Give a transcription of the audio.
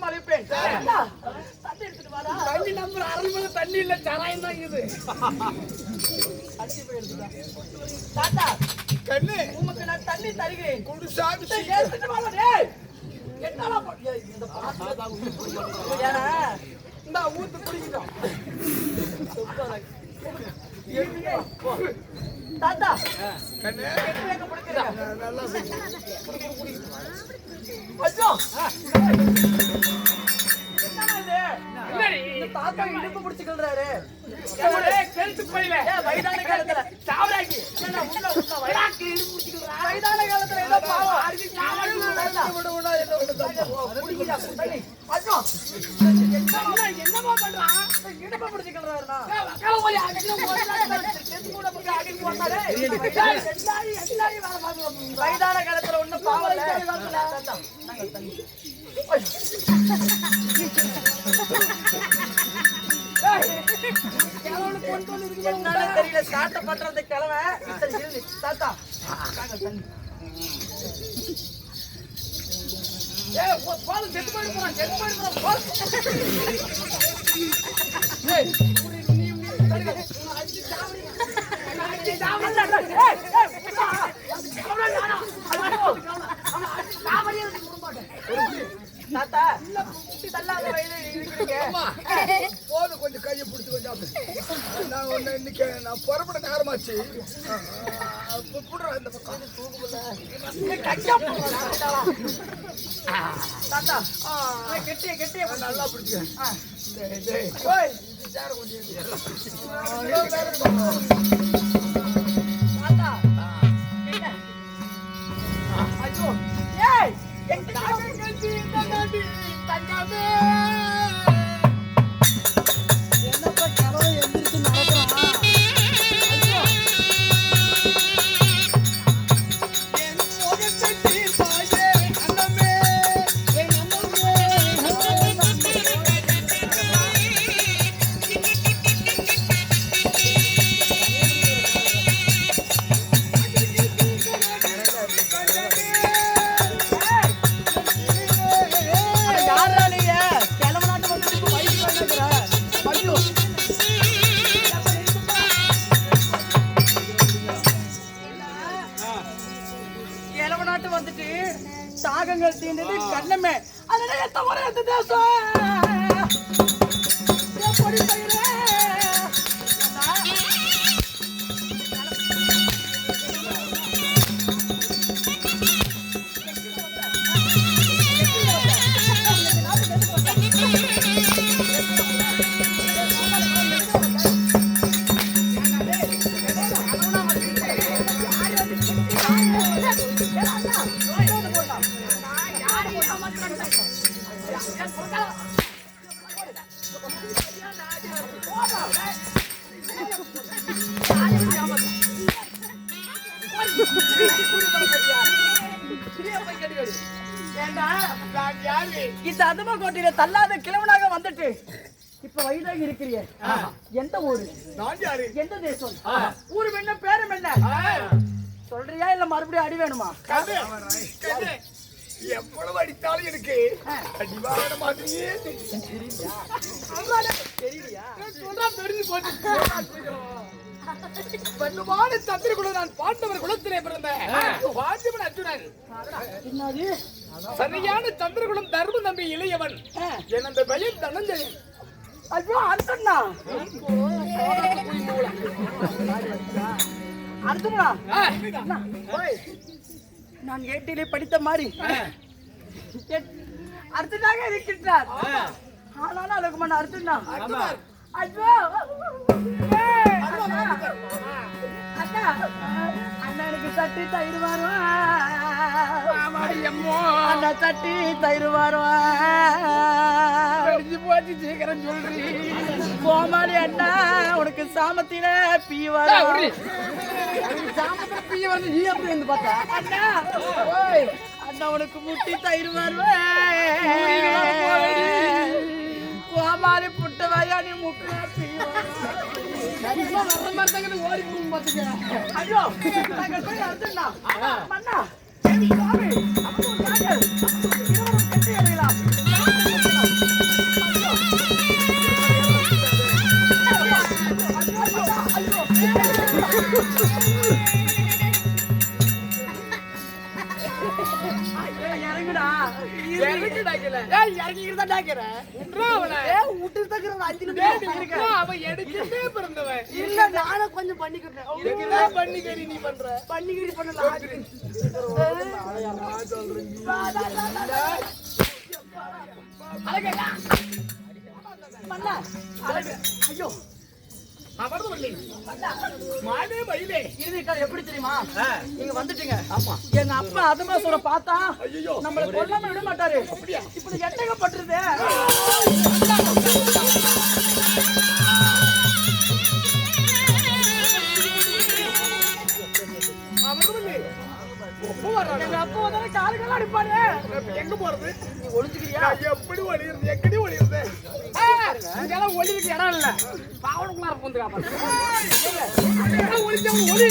நானும் அழைப்பேன் தண்ணி நம்பர் அரண்மனை தண்ணி இல்ல சாராயம் தான் இது. தாத்தா கண்ணு. உமக்கு நான் தண்ணி தருகிறேன். குடு சாமி இந்த ஊத்து குடிக்கிட்டோம் போ. தாத்தா. ஐயோ! தாத்தா இடுப்பு பிடிச்சுக்கிறாரு. வயதான காலத்துல. சாவராக்கி வயதான காலத்துல ஏதோ பாவம். தாத்தா, விட விட என்ன விட குடிக்கிறா, தண்ணி. ஐயோ! என்னம்மா பண்றான்? இடுப்பை பிடிச்சுக்கிறாருண்ணா. செத்து கூட போட்டு அடிக்க மாட்டாரே. எல்லாரும், எல்லாரும் வேலை பார்க்கிறோம். வயதான காலத்துல ஒண்ணும் தண்ணி. என்னன்னு தெரியல ஸ்டார்ட் பண்றது இருந்து தாத்தா தண்ணி தாத்தா தள்ளாத வயது இருக்கிறீங்க. கொஞ்சம் கையை பிடிச்சி கொஞ்சம். நான் ஒண்ணு இன்னைக்கு நான் புறப்பட நேரமாச்சு புடுறேன் இந்த பக்கம் கட்டியா கெட்டிய நல்லா என்ன? ஐயோ, ஏய், எங்க தாத்தா தங்கமே. தீண்டது கண்ணமே. அதனால எத்த முறை எத்த தேசம்? எப்படி பயிரே? இந்த அதும கோட்டையில தள்ளாத கிழவனாக வந்துட்டு இப்ப வயதாக இருக்கிறிய எந்த ஊரு நான் யாரு? எந்த தேசம் ஊரு என்ன பேரும் என்ன சொல்றியா இல்ல மறுபடியும் அடி வேணுமா கதை, கதை. எவ்வளவு அடித்தாலும் எனக்கு அடிவான மாதிரியே போச்சு. வலுவான சத்திரகுலம் நான் பாண்டவர் குலத்திலே பிறந்தேன். பாண்டியவன் அர்ஜுனன். சரியான சந்திரகுலம் தர்ம நம்பி இளையவன். ஆ. என் அந்த பையன் தனஞ்சயன் ஐயோ அர்ஜுனா. அர்ஜுனா. நான் ஏட்டிலே படித்த மாதிரி அர்ஜுனாக இருக்கின்றார். ஆனாலும் அதுக்கு மன அர்ஜுனா ஐயோ. அண்ணா. அண்ணா அண்ணா. எனக்கு சட்டி தயிர் வரும் அண்ணா சட்டி தயிர் போச்சு சீக்கிரம் சொல்றி. கோமாளி அண்ணா உனக்கு சாமத்தில பீ வரும் சாமத்துல பீய வந்து நீ வந்து பார்த்தா? அண்ணா. அண்ணா உனக்கு முட்டி தயிர் வருவேன் மாதிரி புட்டு வரையா நீ முக்கு வர மாட்டாங்க ஓடி போகும் பாத்துக்க ஐயோ அர்ஜென்டா மண்ணா விட்றா அவனை. எடுக்கவே பிறந்தவன். இல்ல நானும் கொஞ்சம் பண்ணிக்கிட்டேன் இதுக்குன்னா பண்ணிக்கடி நீ பண்ற. பண்ணிக்கிட்டு பண்ணல அழகா பண்ணா அழகு ஐயோ. மாடே மயிலே. எப்படி தெரியுமா நீங்க வந்துட்டீங்க ஆமா எங்க அப்பா அதமா சொல்ல பார்த்தா நம்மள கொல்லாம விட மாட்டாரு இப்படி எட்டக பட்டுருது அமர்ந்து எங்க அடிப்பாரு எங்க போறது நீ ஒளிஞ்சுக்கிறியா எப்படி ஒளியுறது? எங்கடி ஒளியுறது? இங்கெல்லாம் இடம் இல்ல. பாவனுக்குள்ள இருக்கும் காப்பாத்து. ஒளி.